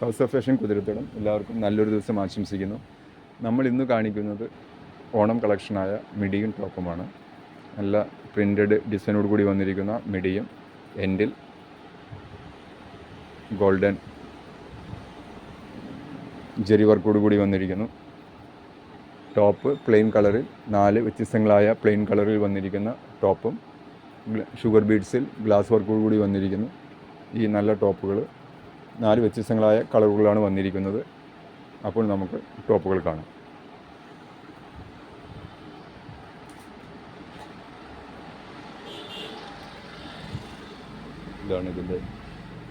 House of fashion കുതിരത്തോളം എല്ലാവർക്കും നല്ലൊരു ദിവസം ആശംസിക്കുന്നു. നമ്മൾ ഇന്ന് കാണിക്കുന്നത് ഓണം കളക്ഷനായ മിഡിയും ടോപ്പുമാണ്. നല്ല പ്രിന്റഡ് ഡിസൈനോട് കൂടി വന്നിരിക്കുന്ന മിഡിയും എൻഡിൽ ഗോൾഡൻ ജെറി വർക്കോട് കൂടി വന്നിരിക്കുന്നു. ടോപ്പ് പ്ലെയിൻ കളറിൽ നാല് വ്യത്യസ്തങ്ങളായ പ്ലെയിൻ കളറിൽ വന്നിരിക്കുന്ന ടോപ്പും ഷുഗർ ബീഡ്സിൽ ഗ്ലാസ് വർക്കോട് കൂടി വന്നിരിക്കുന്നു. ഈ നല്ല ടോപ്പുകൾ നാല് വ്യത്യസ്തങ്ങളായ കളറുകളാണ് വന്നിരിക്കുന്നത്. അപ്പോൾ നമുക്ക് ടോപ്പുകൾ കാണാം. ഇതാണ് ഇതിന്റെ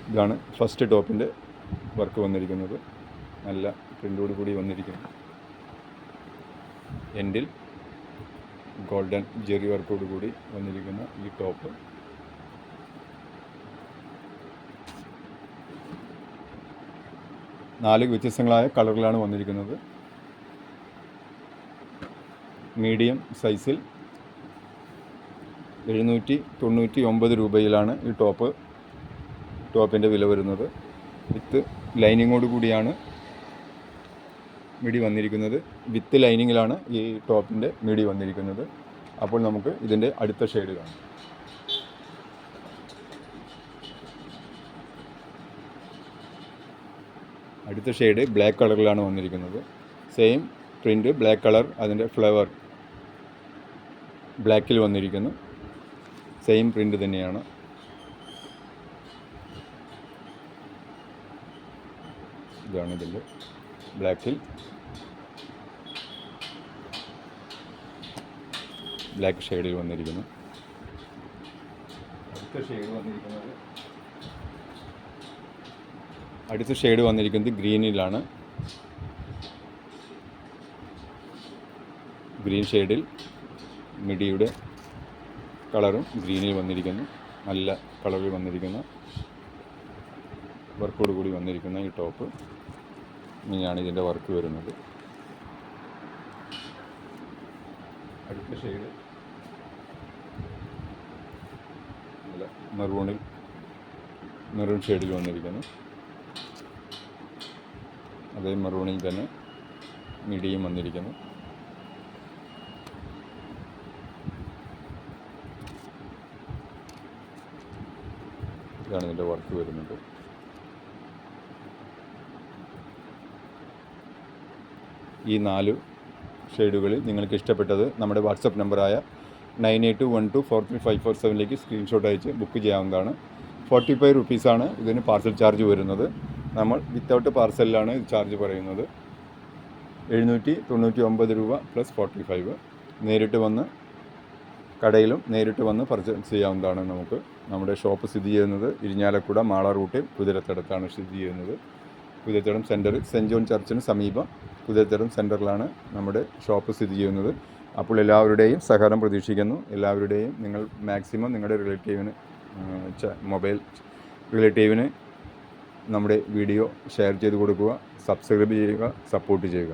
ഇതാണ് ഫസ്റ്റ് ടോപ്പിന്റെ വർക്ക് വന്നിരിക്കുന്നത്. നല്ല പ്രിന്റോട് കൂടി വന്നിരിക്കുന്നു. എൻഡിൽ ഗോൾഡൻ ജെറി വർക്കോട് കൂടി വന്നിരിക്കുന്ന ഈ ടോപ്പ്. നാല് വ്യത്യസ്തങ്ങളായ കളറുകളാണ് വന്നിരിക്കുന്നത്. മീഡിയം സൈസിൽ എഴുന്നൂറ്റി തൊണ്ണൂറ്റി ഒമ്പത് രൂപയിലാണ് ഈ ടോപ്പ് ടോപ്പിന്റെ വില വരുന്നത്. വിത്ത് ലൈനിങ്ങോട് കൂടിയാണ് മിടി വന്നിരിക്കുന്നത്. വിത്ത് ലൈനിങ്ങിലാണ് ഈ ടോപ്പിന്റെ മിടി വന്നിരിക്കുന്നത്. അപ്പോൾ നമുക്ക് ഇതിന്റെ അടുത്ത ഷെയ്ഡ് കാണാം. അടുത്ത ഷെയ്ഡ് ബ്ലാക്ക് കളറിലാണ് വന്നിരിക്കുന്നത്. സെയിം പ്രിന്റ് ബ്ലാക്ക് കളർ അതിന്റെ ഫ്ലവർ ബ്ലാക്കിൽ വന്നിരിക്കുന്നു. സെയിം പ്രിന്റ് തന്നെയാണ്. ഇതാണ് ഇതിന്റെ ബ്ലാക്കിൽ ബ്ലാക്ക് ഷെയ്ഡിൽ വന്നിരിക്കുന്നു. അടുത്ത ഷെയ്ഡ് വന്നിരിക്കുന്നത് അടുത്ത ഷെയ്ഡ് വന്നിരിക്കുന്നത് ഗ്രീനിലാണ്. ഗ്രീൻ ഷെയ്ഡിൽ മിഡിയുടെ കളറും ഗ്രീനിൽ വന്നിരിക്കുന്നു. നല്ല കളറിൽ വന്നിരിക്കുന്ന. വർക്കോട് കൂടി വന്നിരിക്കുന്ന ഈ ടോപ്പ്. ഇങ്ങനെയാണ് ഇതിന്റെ വർക്ക് വരുന്നത്. അടുത്ത ഷെയ്ഡ്. നല്ല മെറൂണിൽ മെറൂൺ ഷെയ്ഡിൽ വന്നിരിക്കുന്നു. അതേ മെറൂണിൽ തന്നെ മിടിയും വന്നിരിക്കുന്നു. ഇതാണ് ഇതിന്റെ വർക്ക് വരുന്നത്. ഈ നാല് ഷെയ്ഡുകളിൽ നിങ്ങൾക്ക് ഇഷ്ടപ്പെട്ടത് നമ്മുടെ വാട്സപ്പ് നമ്പറായ nine eight one two four three five four സെവനിലേക്ക് screenshot അയച്ച് ബുക്ക് ചെയ്യാവുന്നതാണ്. ഫോർട്ടി ഫൈവ് റുപ്പീസാണ് ഇതിന് പാർസൽ ചാർജ് വരുന്നത്. നമ്മൾ വിത്തൗട്ട് പാർസലിലാണ് ചാർജ് പറയുന്നത്. എഴുന്നൂറ്റി തൊണ്ണൂറ്റി ഒമ്പത് രൂപ പ്ലസ് ഫോർട്ടി ഫൈവ് നേരിട്ട് വന്ന് കടയിലും നേരിട്ട് വന്ന് പർച്ചേസ് ചെയ്യാവുന്നതാണ് നമുക്ക്. നമ്മുടെ ഷോപ്പ് സ്ഥിതി ചെയ്യുന്നത് ഇരിഞ്ഞാലക്കുട മാള റൂട്ടിൽ കുതിരത്തടത്താണ് സ്ഥിതി ചെയ്യുന്നത്. കുതിരത്തടം സെന്ററിൽ സെന്റ് ജോൺ ചർച്ചിന് സമീപം കുതിരത്തടം സെന്ററിലാണ് നമ്മുടെ ഷോപ്പ് സ്ഥിതി ചെയ്യുന്നത്. അപ്പോൾ എല്ലാവരുടെയും സഹകരണം പ്രതീക്ഷിക്കുന്നു. എല്ലാവരുടെയും നിങ്ങൾ മാക്സിമം നിങ്ങളുടെ റിലേറ്റീവിന് മൊബൈൽ റിലേറ്റീവിന് നമ്മുടെ വീഡിയോ ഷെയർ ചെയ്ത് കൊടുക്കുക സബ്സ്ക്രൈബ് ചെയ്യുക സപ്പോർട്ട് ചെയ്യുക.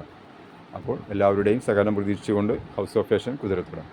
അപ്പോൾ എല്ലാവരുടെയും സഹകരണം പ്രതീക്ഷിച്ചുകൊണ്ട് ഹൗസ് ഓഫ് ഫാഷൻ കുതിരത്തടം